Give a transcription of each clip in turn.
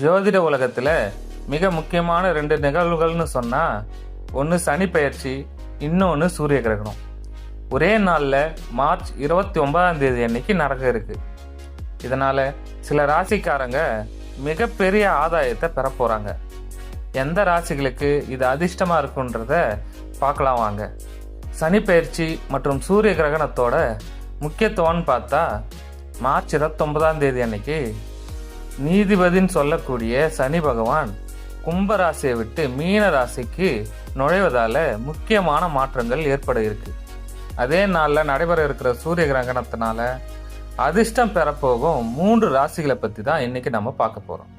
ஜோதிட உலகத்தில் மிக முக்கியமான ரெண்டு நிகழ்வுகள்னு சொன்னால் ஒன்று சனி இன்னொன்று சூரிய கிரகணம். ஒரே நாளில் மார்ச் இருபத்தி ஒன்பதாம் தேதி அன்னைக்கு நடக்க இருக்கு. இதனால் சில ராசிக்காரங்க மிகப்பெரிய ஆதாயத்தை பெற போகிறாங்க எந்த ராசிகளுக்கு இது அதிர்ஷ்டமாக இருக்குன்றத பார்க்கலாம் வாங்க. சனி மற்றும் சூரிய கிரகணத்தோட முக்கியத்துவம்னு பார்த்தா மார்ச் இருபத்தொன்பதாம் தேதி அன்னைக்கு நீதிபதின்னு சொல்லக்கூடிய சனி பகவான் கும்பராசியை விட்டு மீன ராசிக்கு நுழைவதால் முக்கியமான மாற்றங்கள் ஏற்பட இருக்கு அதே நாளில் நடைபெற இருக்கிற சூரிய கிரகணத்தினால அதிர்ஷ்டம் பெறப்போகும் மூன்று ராசிகளை பற்றி தான் இன்னைக்கு நம்ம பார்க்க போகிறோம்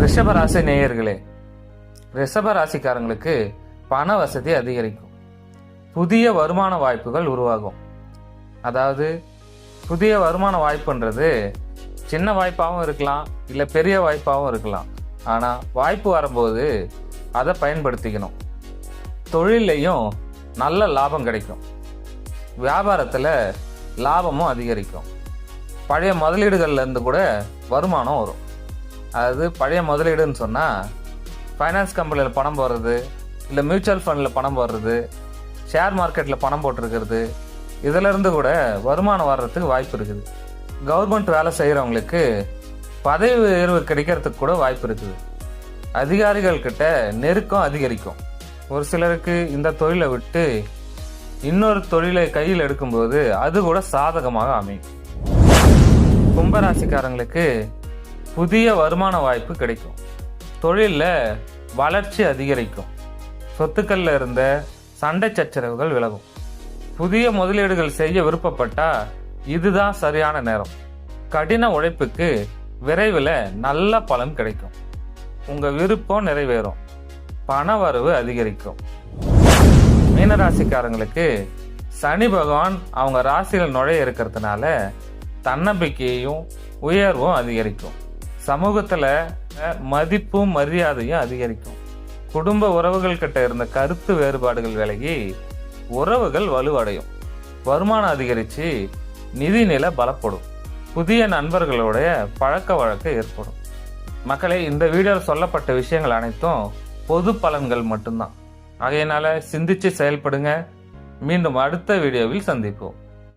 ரிஷப ராசி நேயர்களே ரிஷப ராசிக்காரங்களுக்கு பண வசதி அதிகரிக்கும். புதிய வருமான வாய்ப்புகள் உருவாகும். அதாவது புதிய வருமான வாய்ப்புன்றது சின்ன வாய்ப்பாகவும் இருக்கலாம் இல்லை பெரிய வாய்ப்பாகவும் இருக்கலாம். ஆனால் வாய்ப்பு வரும்போது அதை பயன்படுத்திக்கணும். தொழிலையும் நல்ல லாபம் கிடைக்கும். வியாபாரத்தில் லாபமும் அதிகரிக்கும். பழைய முதலீடுகள்லேருந்து கூட வருமானம் வரும். அதாவது பழைய முதலீடுன்னு சொன்னால் ஃபைனான்ஸ் கம்பெனியில் பணம் போடுறது இல்லை மியூச்சுவல் ஃபண்டில் பணம் போடுறது ஷேர் மார்க்கெட்டில் பணம் போட்டிருக்கிறது இதிலிருந்து கூட வருமானம் வர்றதுக்கு வாய்ப்பு இருக்குது. கவர்மெண்ட் வேலை செய்கிறவங்களுக்கு பதவி உயர்வு கிடைக்கிறதுக்கு கூட வாய்ப்பு இருக்குது. அதிகாரிகள் கிட்ட நெருக்கம் அதிகரிக்கும். ஒரு சிலருக்கு இந்த தொழிலை விட்டு இன்னொரு தொழிலை கையில் எடுக்கும்போது அது கூட சாதகமாக அமையும். கும்பராசிக்காரங்களுக்கு புதிய வருமான வாய்ப்பு கிடைக்கும். தொழிலில் வளர்ச்சி அதிகரிக்கும். சொத்துக்களில் இருந்த சண்டை சச்சரவுகள் விலகும். புதிய முதலீடுகள் செய்ய விருப்பப்பட்டால் இதுதான் சரியான நேரம். கடின உழைப்புக்கு விரைவில் நல்ல பலன் கிடைக்கும். உங்க விருப்பம் நிறைவேறும். பண வரவு அதிகரிக்கும். மீனராசிக்காரங்களுக்கு சனி பகவான் அவங்க ராசியில் நுழைய இருக்கிறதுனால தன்னம்பிக்கையும் உயர்வும் அதிகரிக்கும். சமூகத்தில் மதிப்பும் மரியாதையும் அதிகரிக்கும். குடும்ப உறவுகள் கிட்ட இருந்த கருத்து வேறுபாடுகள் விலகி உறவுகள் வலுவடையும். வருமானம் அதிகரித்து நிதிநிலை பலப்படும். புதிய நண்பர்களுடைய பழக்க வழக்கம் ஏற்படும். மக்களே இந்த வீடியோவில் சொல்லப்பட்ட விஷயங்கள் அனைத்தும் பொது பலன்கள் மட்டும்தான். ஆகையினால சிந்திச்சு செயல்படுங்க. மீண்டும் அடுத்த வீடியோவில் சந்திப்போம்.